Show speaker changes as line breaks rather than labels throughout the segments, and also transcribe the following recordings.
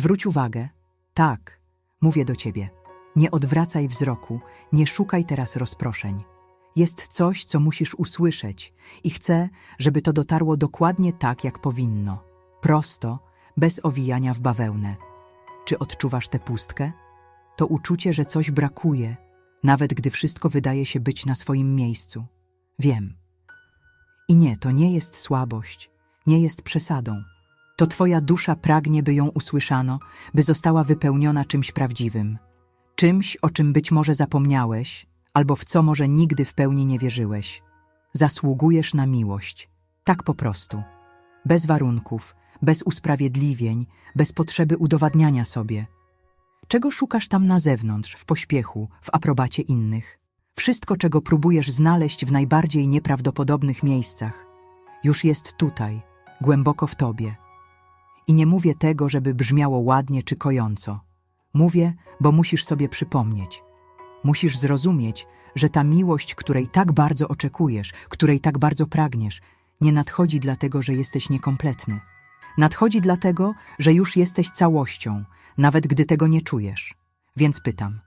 Zwróć uwagę. Tak, mówię do ciebie. Nie odwracaj wzroku, nie szukaj teraz rozproszeń. Jest coś, co musisz usłyszeć i chcę, żeby to dotarło dokładnie tak, jak powinno. Prosto, bez owijania w bawełnę. Czy odczuwasz tę pustkę? To uczucie, że coś brakuje, nawet gdy wszystko wydaje się być na swoim miejscu. Wiem. I nie, to nie jest słabość, nie jest przesadą. To twoja dusza pragnie, by ją usłyszano, by została wypełniona czymś prawdziwym. Czymś, o czym być może zapomniałeś, albo w co może nigdy w pełni nie wierzyłeś. Zasługujesz na miłość. Tak po prostu. Bez warunków, bez usprawiedliwień, bez potrzeby udowadniania sobie. Czego szukasz tam na zewnątrz, w pośpiechu, w aprobacie innych? Wszystko, czego próbujesz znaleźć w najbardziej nieprawdopodobnych miejscach, już jest tutaj, głęboko w tobie. I nie mówię tego, żeby brzmiało ładnie czy kojąco. Mówię, bo musisz sobie przypomnieć. Musisz zrozumieć, że ta miłość, której tak bardzo oczekujesz, której tak bardzo pragniesz, nie nadchodzi dlatego, że jesteś niekompletny. Nadchodzi dlatego, że już jesteś całością, nawet gdy tego nie czujesz. Więc pytam,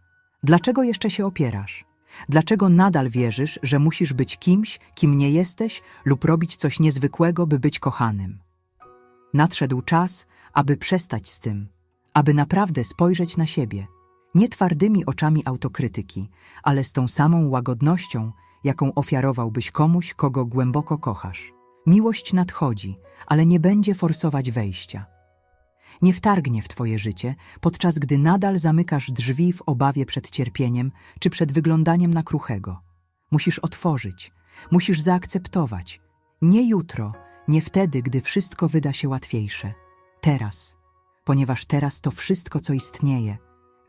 dlaczego jeszcze się opierasz? Dlaczego nadal wierzysz, że musisz być kimś, kim nie jesteś, lub robić coś niezwykłego, by być kochanym? Nadszedł czas, aby przestać z tym, aby naprawdę spojrzeć na siebie, nie twardymi oczami autokrytyki, ale z tą samą łagodnością, jaką ofiarowałbyś komuś, kogo głęboko kochasz. Miłość nadchodzi, ale nie będzie forsować wejścia. Nie wtargnie w twoje życie, podczas gdy nadal zamykasz drzwi w obawie przed cierpieniem czy przed wyglądaniem na kruchego. Musisz otworzyć, musisz zaakceptować. Nie jutro, nie wtedy, gdy wszystko wyda się łatwiejsze. Teraz, ponieważ teraz to wszystko, co istnieje.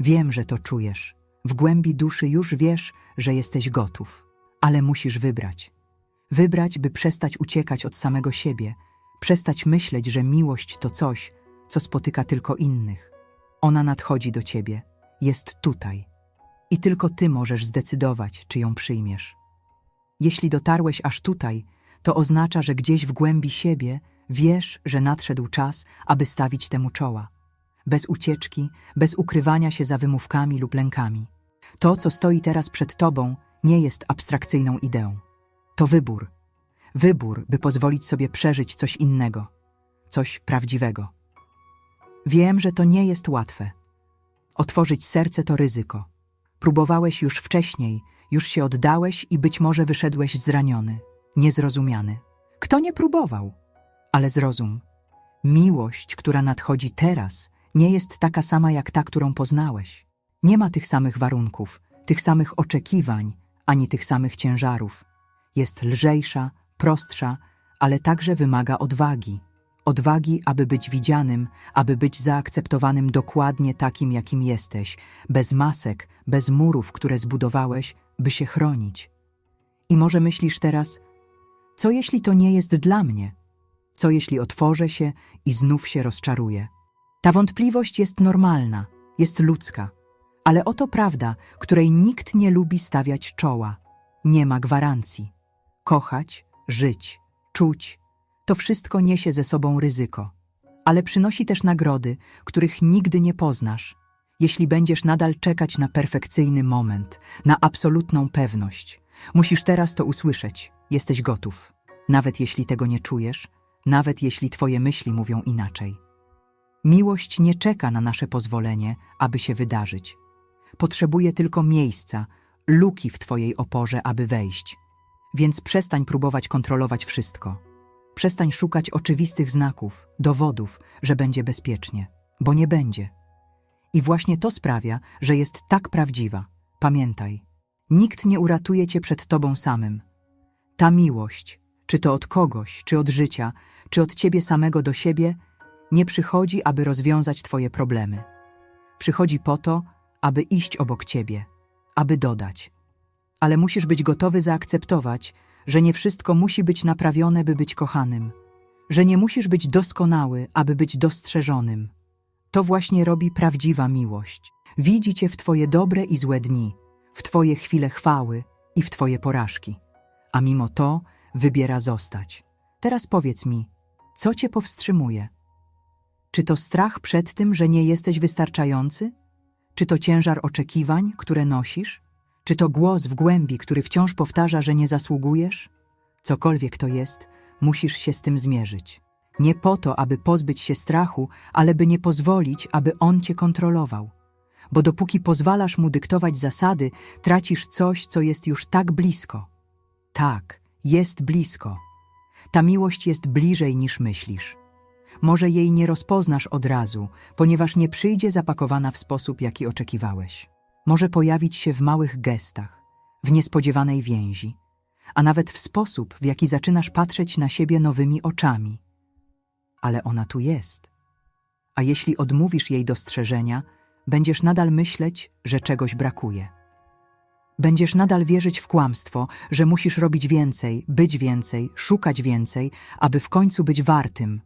Wiem, że to czujesz. W głębi duszy już wiesz, że jesteś gotów. Ale musisz wybrać. Wybrać, by przestać uciekać od samego siebie, przestać myśleć, że miłość to coś, co spotyka tylko innych. Ona nadchodzi do ciebie, jest tutaj. I tylko ty możesz zdecydować, czy ją przyjmiesz. Jeśli dotarłeś aż tutaj, to oznacza, że gdzieś w głębi siebie wiesz, że nadszedł czas, aby stawić temu czoła. Bez ucieczki, bez ukrywania się za wymówkami lub lękami. To, co stoi teraz przed tobą, nie jest abstrakcyjną ideą. To wybór. Wybór, by pozwolić sobie przeżyć coś innego, coś prawdziwego. Wiem, że to nie jest łatwe. Otworzyć serce to ryzyko. Próbowałeś już wcześniej, już się oddałeś i być może wyszedłeś zraniony, niezrozumiany. Kto nie próbował? Ale zrozum. Miłość, która nadchodzi teraz, nie jest taka sama jak ta, którą poznałeś. Nie ma tych samych warunków, tych samych oczekiwań, ani tych samych ciężarów. Jest lżejsza, prostsza, ale także wymaga odwagi. Odwagi, aby być widzianym, aby być zaakceptowanym dokładnie takim, jakim jesteś, bez masek, bez murów, które zbudowałeś, by się chronić. I może myślisz teraz, co jeśli to nie jest dla mnie? Co jeśli otworzę się i znów się rozczaruję? Ta wątpliwość jest normalna, jest ludzka, ale oto prawda, której nikt nie lubi stawiać czoła. Nie ma gwarancji. Kochać, żyć, czuć, to wszystko niesie ze sobą ryzyko, ale przynosi też nagrody, których nigdy nie poznasz, jeśli będziesz nadal czekać na perfekcyjny moment, na absolutną pewność. Musisz teraz to usłyszeć, jesteś gotów. Nawet jeśli tego nie czujesz, nawet jeśli twoje myśli mówią inaczej. Miłość nie czeka na nasze pozwolenie, aby się wydarzyć. Potrzebuje tylko miejsca, luki w twojej oporze, aby wejść. Więc przestań próbować kontrolować wszystko. Przestań szukać oczywistych znaków, dowodów, że będzie bezpiecznie, bo nie będzie. I właśnie to sprawia, że jest tak prawdziwa. Pamiętaj, nikt nie uratuje cię przed tobą samym. Ta miłość, czy to od kogoś, czy od życia, czy od ciebie samego do siebie, nie przychodzi, aby rozwiązać twoje problemy. Przychodzi po to, aby iść obok ciebie, aby dodać. Ale musisz być gotowy zaakceptować, że nie wszystko musi być naprawione, by być kochanym, że nie musisz być doskonały, aby być dostrzeżonym. To właśnie robi prawdziwa miłość. Widzi cię w twoje dobre i złe dni, w twoje chwile chwały i w twoje porażki. A mimo to wybiera zostać. Teraz powiedz mi, co cię powstrzymuje? Czy to strach przed tym, że nie jesteś wystarczający? Czy to ciężar oczekiwań, które nosisz? Czy to głos w głębi, który wciąż powtarza, że nie zasługujesz? Cokolwiek to jest, musisz się z tym zmierzyć. Nie po to, aby pozbyć się strachu, ale by nie pozwolić, aby on cię kontrolował. Bo dopóki pozwalasz mu dyktować zasady, tracisz coś, co jest już tak blisko. Tak, jest blisko. Ta miłość jest bliżej niż myślisz. Może jej nie rozpoznasz od razu, ponieważ nie przyjdzie zapakowana w sposób, jaki oczekiwałeś. Może pojawić się w małych gestach, w niespodziewanej więzi, a nawet w sposób, w jaki zaczynasz patrzeć na siebie nowymi oczami. Ale ona tu jest. A jeśli odmówisz jej dostrzeżenia, będziesz nadal myśleć, że czegoś brakuje. Będziesz nadal wierzyć w kłamstwo, że musisz robić więcej, być więcej, szukać więcej, aby w końcu być wartym.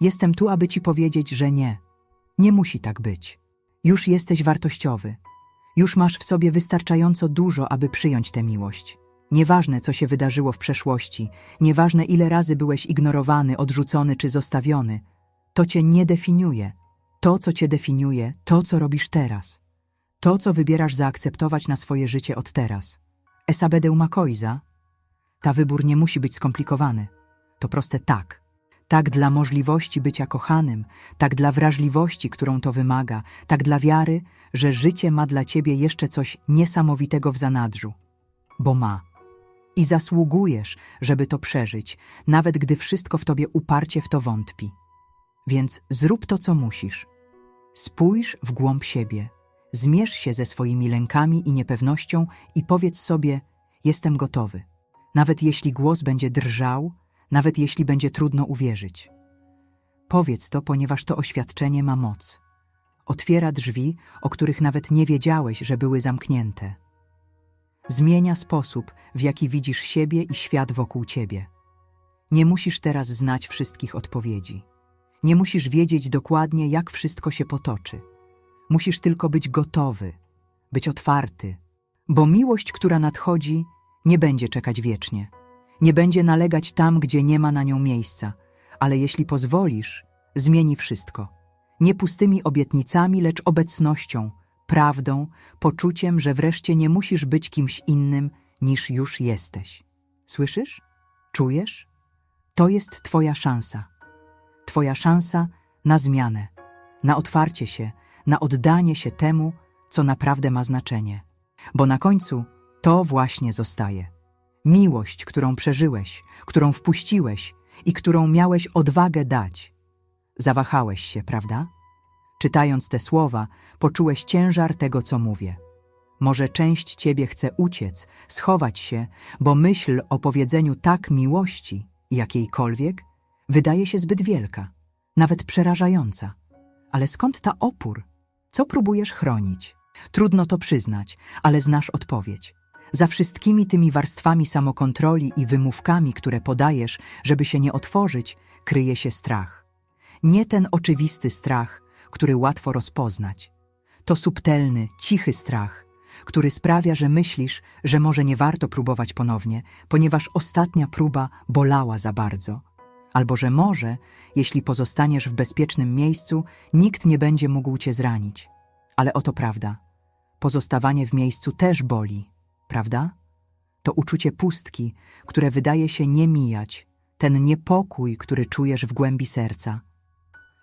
Jestem tu, aby ci powiedzieć, że nie. Nie musi tak być. Już jesteś wartościowy. Już masz w sobie wystarczająco dużo, aby przyjąć tę miłość. Nieważne, co się wydarzyło w przeszłości, nieważne, ile razy byłeś ignorowany, odrzucony czy zostawiony, to cię nie definiuje. To, co cię definiuje, to, co robisz teraz. To, co wybierasz zaakceptować na swoje życie od teraz. Esabedeu Makoiza. Ta wybór nie musi być skomplikowany. To proste tak. Tak dla możliwości bycia kochanym, tak dla wrażliwości, którą to wymaga, tak dla wiary, że życie ma dla ciebie jeszcze coś niesamowitego w zanadrzu. Bo ma. I zasługujesz, żeby to przeżyć, nawet gdy wszystko w tobie uparcie w to wątpi. Więc zrób to, co musisz. Spójrz w głąb siebie, zmierz się ze swoimi lękami i niepewnością i powiedz sobie: Jestem gotowy. Nawet jeśli głos będzie drżał, nawet jeśli będzie trudno uwierzyć. Powiedz to, ponieważ to oświadczenie ma moc. Otwiera drzwi, o których nawet nie wiedziałeś, że były zamknięte. Zmienia sposób, w jaki widzisz siebie i świat wokół ciebie. Nie musisz teraz znać wszystkich odpowiedzi. Nie musisz wiedzieć dokładnie, jak wszystko się potoczy. Musisz tylko być gotowy, być otwarty, bo miłość, która nadchodzi, nie będzie czekać wiecznie. Nie będzie nalegać tam, gdzie nie ma na nią miejsca, ale jeśli pozwolisz, zmieni wszystko. Nie pustymi obietnicami, lecz obecnością, prawdą, poczuciem, że wreszcie nie musisz być kimś innym niż już jesteś. Słyszysz? Czujesz? To jest Twoja szansa. Twoja szansa na zmianę, na otwarcie się, na oddanie się temu, co naprawdę ma znaczenie. Bo na końcu to właśnie zostaje. Miłość, którą przeżyłeś, którą wpuściłeś i którą miałeś odwagę dać. Zawahałeś się, prawda? Czytając te słowa, poczułeś ciężar tego, co mówię. Może część ciebie chce uciec, schować się, bo myśl o powiedzeniu tak miłości, jakiejkolwiek, wydaje się zbyt wielka, nawet przerażająca. Ale skąd ta opór? Co próbujesz chronić? Trudno to przyznać, ale znasz odpowiedź. Za wszystkimi tymi warstwami samokontroli i wymówkami, które podajesz, żeby się nie otworzyć, kryje się strach. Nie ten oczywisty strach, który łatwo rozpoznać. To subtelny, cichy strach, który sprawia, że myślisz, że może nie warto próbować ponownie, ponieważ ostatnia próba bolała za bardzo. Albo że może, jeśli pozostaniesz w bezpiecznym miejscu, nikt nie będzie mógł cię zranić. Ale oto prawda. Pozostawanie w miejscu też boli, prawda? To uczucie pustki, które wydaje się nie mijać, ten niepokój, który czujesz w głębi serca.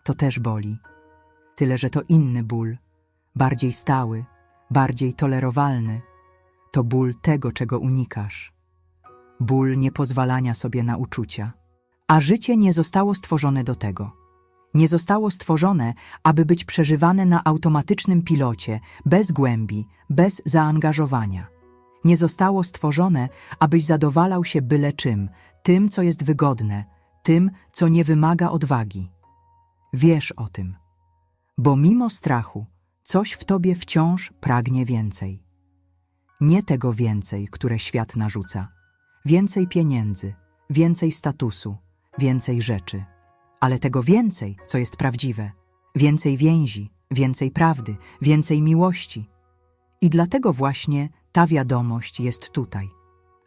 To też boli. Tyle, że to inny ból, bardziej stały, bardziej tolerowalny. To ból tego, czego unikasz. Ból niepozwalania sobie na uczucia. A życie nie zostało stworzone do tego. Nie zostało stworzone, aby być przeżywane na automatycznym pilocie, bez głębi, bez zaangażowania. Nie zostało stworzone, abyś zadowalał się byle czym, tym, co jest wygodne, tym, co nie wymaga odwagi. Wiesz o tym, bo mimo strachu, coś w tobie wciąż pragnie więcej. Nie tego więcej, które świat narzuca. Więcej pieniędzy, więcej statusu, więcej rzeczy. Ale tego więcej, co jest prawdziwe. Więcej więzi, więcej prawdy, więcej miłości. I dlatego właśnie ta wiadomość jest tutaj.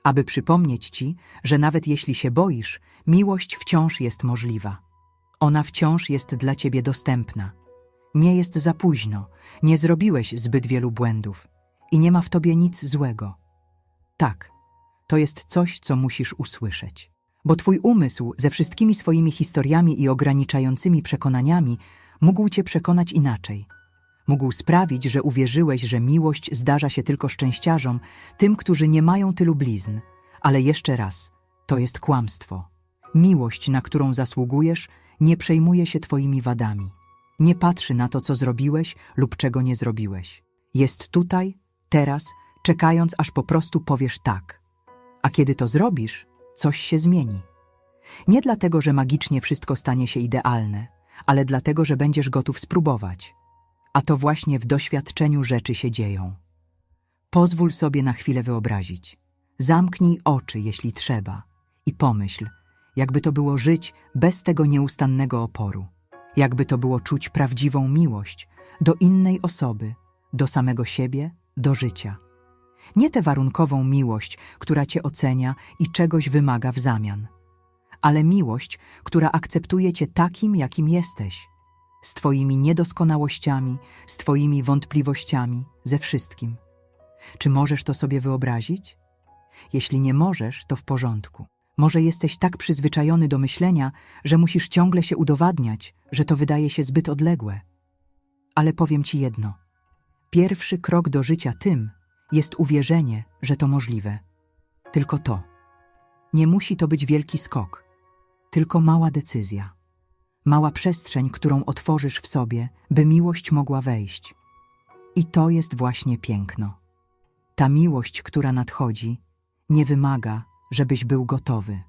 Aby przypomnieć ci, że nawet jeśli się boisz, miłość wciąż jest możliwa. Ona wciąż jest dla ciebie dostępna. Nie jest za późno, nie zrobiłeś zbyt wielu błędów i nie ma w tobie nic złego. Tak, to jest coś, co musisz usłyszeć. Bo twój umysł ze wszystkimi swoimi historiami i ograniczającymi przekonaniami mógł cię przekonać inaczej. Mógł sprawić, że uwierzyłeś, że miłość zdarza się tylko szczęściarzom, tym, którzy nie mają tylu blizn. Ale jeszcze raz, to jest kłamstwo. Miłość, na którą zasługujesz, nie przejmuje się twoimi wadami. Nie patrzy na to, co zrobiłeś lub czego nie zrobiłeś. Jest tutaj, teraz, czekając, aż po prostu powiesz tak. A kiedy to zrobisz, coś się zmieni. Nie dlatego, że magicznie wszystko stanie się idealne, ale dlatego, że będziesz gotów spróbować. A to właśnie w doświadczeniu rzeczy się dzieją. Pozwól sobie na chwilę wyobrazić. Zamknij oczy, jeśli trzeba, i pomyśl, jakby to było żyć bez tego nieustannego oporu. Jakby to było czuć prawdziwą miłość do innej osoby, do samego siebie, do życia. Nie tę warunkową miłość, która cię ocenia i czegoś wymaga w zamian, ale miłość, która akceptuje cię takim, jakim jesteś, z twoimi niedoskonałościami, z twoimi wątpliwościami, ze wszystkim. Czy możesz to sobie wyobrazić? Jeśli nie możesz, to w porządku. Może jesteś tak przyzwyczajony do myślenia, że musisz ciągle się udowadniać, że to wydaje się zbyt odległe. Ale powiem ci jedno. Pierwszy krok do życia tym jest uwierzenie, że to możliwe. Tylko to. Nie musi to być wielki skok, tylko mała decyzja. Mała przestrzeń, którą otworzysz w sobie, by miłość mogła wejść. I to jest właśnie piękno. Ta miłość, która nadchodzi, nie wymaga, żebyś był gotowy.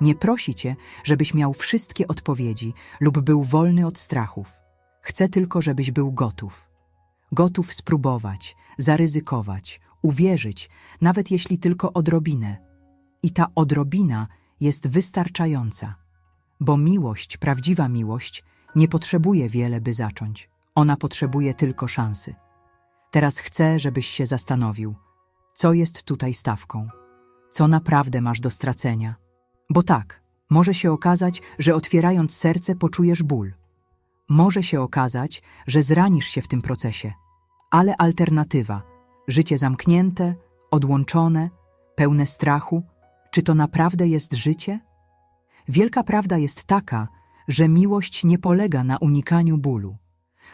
Nie prosi cię, żebyś miał wszystkie odpowiedzi lub był wolny od strachów. Chce tylko, żebyś był gotów. Gotów spróbować, zaryzykować, uwierzyć, nawet jeśli tylko odrobinę. I ta odrobina jest wystarczająca. Bo miłość, prawdziwa miłość, nie potrzebuje wiele, by zacząć. Ona potrzebuje tylko szansy. Teraz chcę, żebyś się zastanowił, co jest tutaj stawką, co naprawdę masz do stracenia. Bo tak, może się okazać, że otwierając serce poczujesz ból. Może się okazać, że zranisz się w tym procesie. Ale alternatywa, życie zamknięte, odłączone, pełne strachu, czy to naprawdę jest życie? Wielka prawda jest taka, że miłość nie polega na unikaniu bólu.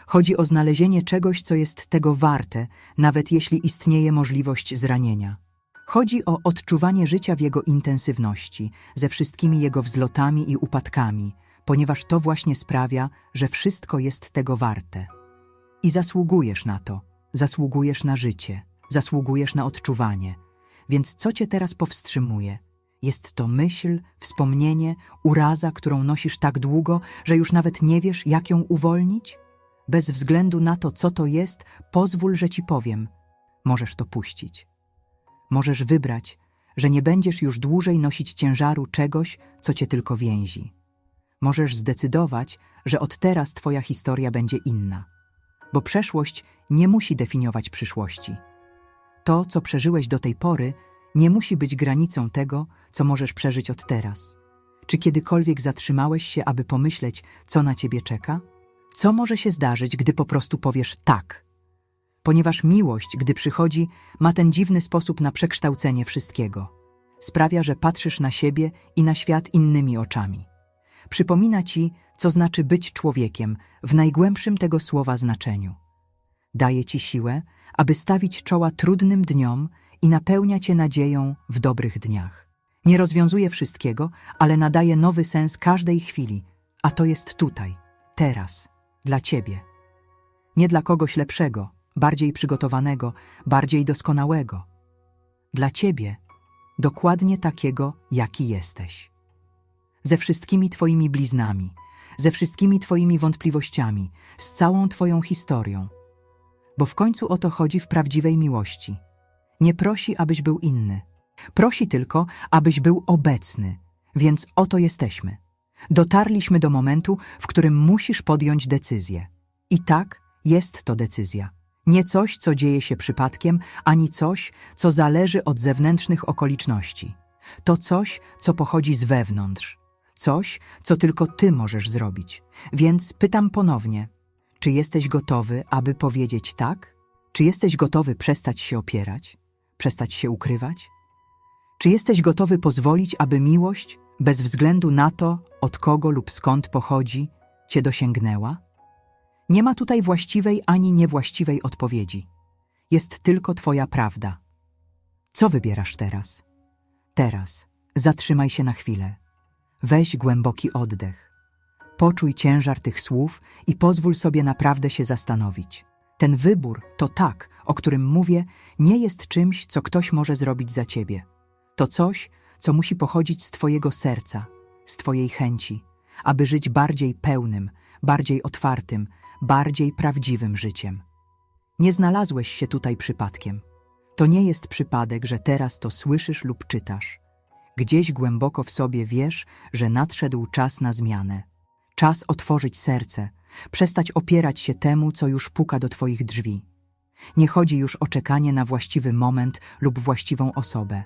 Chodzi o znalezienie czegoś, co jest tego warte, nawet jeśli istnieje możliwość zranienia. Chodzi o odczuwanie życia w jego intensywności, ze wszystkimi jego wzlotami i upadkami, ponieważ to właśnie sprawia, że wszystko jest tego warte. I zasługujesz na to, zasługujesz na życie, zasługujesz na odczuwanie. Więc co cię teraz powstrzymuje? Jest to myśl, wspomnienie, uraza, którą nosisz tak długo, że już nawet nie wiesz, jak ją uwolnić? Bez względu na to, co to jest, pozwól, że ci powiem. Możesz to puścić. Możesz wybrać, że nie będziesz już dłużej nosić ciężaru czegoś, co cię tylko więzi. Możesz zdecydować, że od teraz twoja historia będzie inna, bo przeszłość nie musi definiować przyszłości. To, co przeżyłeś do tej pory, nie musi być granicą tego, co możesz przeżyć od teraz. Czy kiedykolwiek zatrzymałeś się, aby pomyśleć, co na ciebie czeka? Co może się zdarzyć, gdy po prostu powiesz tak? Ponieważ miłość, gdy przychodzi, ma ten dziwny sposób na przekształcenie wszystkiego. Sprawia, że patrzysz na siebie i na świat innymi oczami. Przypomina ci, co znaczy być człowiekiem w najgłębszym tego słowa znaczeniu. Daje ci siłę, aby stawić czoła trudnym dniom i napełnia cię nadzieją w dobrych dniach. Nie rozwiązuje wszystkiego, ale nadaje nowy sens każdej chwili, a to jest tutaj, teraz, dla ciebie. Nie dla kogoś lepszego, bardziej przygotowanego, bardziej doskonałego. Dla ciebie, dokładnie takiego, jaki jesteś. Ze wszystkimi twoimi bliznami, ze wszystkimi twoimi wątpliwościami, z całą twoją historią. Bo w końcu o to chodzi w prawdziwej miłości. Nie prosi, abyś był inny. Prosi tylko, abyś był obecny. Więc oto jesteśmy. Dotarliśmy do momentu, w którym musisz podjąć decyzję. I tak jest to decyzja. Nie coś, co dzieje się przypadkiem, ani coś, co zależy od zewnętrznych okoliczności. To coś, co pochodzi z wewnątrz, coś, co tylko ty możesz zrobić. Więc pytam ponownie: czy jesteś gotowy, aby powiedzieć tak? Czy jesteś gotowy przestać się opierać? Przestać się ukrywać? Czy jesteś gotowy pozwolić, aby miłość, bez względu na to, od kogo lub skąd pochodzi, cię dosięgnęła? Nie ma tutaj właściwej ani niewłaściwej odpowiedzi. Jest tylko Twoja prawda. Co wybierasz teraz? Teraz zatrzymaj się na chwilę. Weź głęboki oddech. Poczuj ciężar tych słów i pozwól sobie naprawdę się zastanowić. Ten wybór, to tak, o którym mówię, nie jest czymś, co ktoś może zrobić za ciebie. To coś, co musi pochodzić z Twojego serca, z Twojej chęci, aby żyć bardziej pełnym, bardziej otwartym, bardziej prawdziwym życiem. Nie znalazłeś się tutaj przypadkiem. To nie jest przypadek, że teraz to słyszysz lub czytasz. Gdzieś głęboko w sobie wiesz, że nadszedł czas na zmianę. Czas otworzyć serce, przestać opierać się temu, co już puka do Twoich drzwi. Nie chodzi już o czekanie na właściwy moment lub właściwą osobę.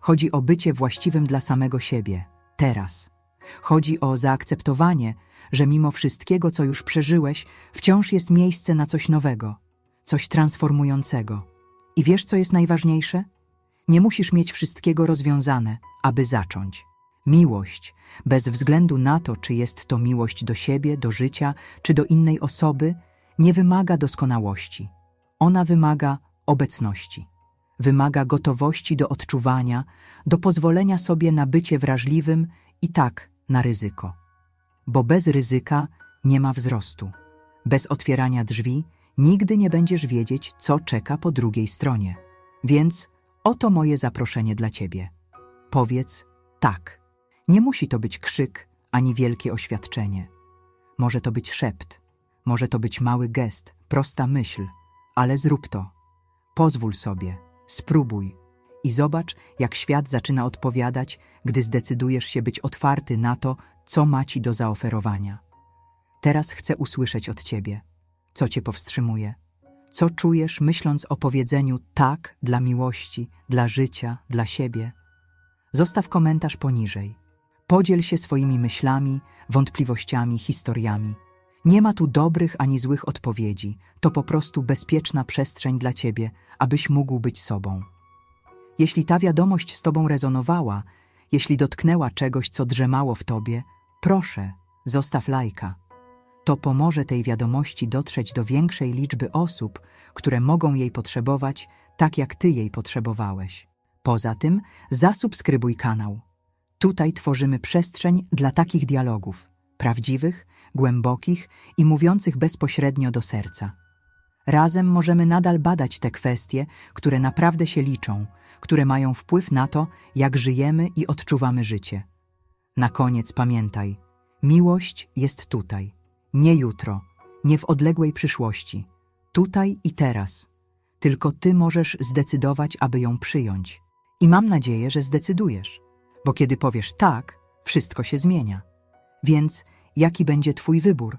Chodzi o bycie właściwym dla samego siebie, teraz. Chodzi o zaakceptowanie, że mimo wszystkiego, co już przeżyłeś, wciąż jest miejsce na coś nowego, coś transformującego. I wiesz, co jest najważniejsze? Nie musisz mieć wszystkiego rozwiązane, aby zacząć. Miłość, bez względu na to, czy jest to miłość do siebie, do życia, czy do innej osoby, nie wymaga doskonałości. Ona wymaga obecności. Wymaga gotowości do odczuwania, do pozwolenia sobie na bycie wrażliwym i tak na ryzyko. Bo bez ryzyka nie ma wzrostu. Bez otwierania drzwi nigdy nie będziesz wiedzieć, co czeka po drugiej stronie. Więc oto moje zaproszenie dla ciebie. Powiedz tak. Nie musi to być krzyk ani wielkie oświadczenie. Może to być szept, może to być mały gest, prosta myśl, ale zrób to. Pozwól sobie, spróbuj i zobacz, jak świat zaczyna odpowiadać, gdy zdecydujesz się być otwarty na to, co ma ci do zaoferowania. Teraz chcę usłyszeć od ciebie, co cię powstrzymuje. Co czujesz, myśląc o powiedzeniu tak dla miłości, dla życia, dla siebie? Zostaw komentarz poniżej. Podziel się swoimi myślami, wątpliwościami, historiami. Nie ma tu dobrych ani złych odpowiedzi, to po prostu bezpieczna przestrzeń dla ciebie, abyś mógł być sobą. Jeśli ta wiadomość z tobą rezonowała, jeśli dotknęła czegoś, co drzemało w tobie, proszę, zostaw lajka. To pomoże tej wiadomości dotrzeć do większej liczby osób, które mogą jej potrzebować, tak jak ty jej potrzebowałeś. Poza tym, zasubskrybuj kanał. Tutaj tworzymy przestrzeń dla takich dialogów prawdziwych, głębokich i mówiących bezpośrednio do serca. Razem możemy nadal badać te kwestie, które naprawdę się liczą, które mają wpływ na to, jak żyjemy i odczuwamy życie. Na koniec pamiętaj, miłość jest tutaj, nie jutro, nie w odległej przyszłości, tutaj i teraz. Tylko ty możesz zdecydować, aby ją przyjąć. I mam nadzieję, że zdecydujesz, bo kiedy powiesz tak, wszystko się zmienia. Więc jaki będzie twój wybór?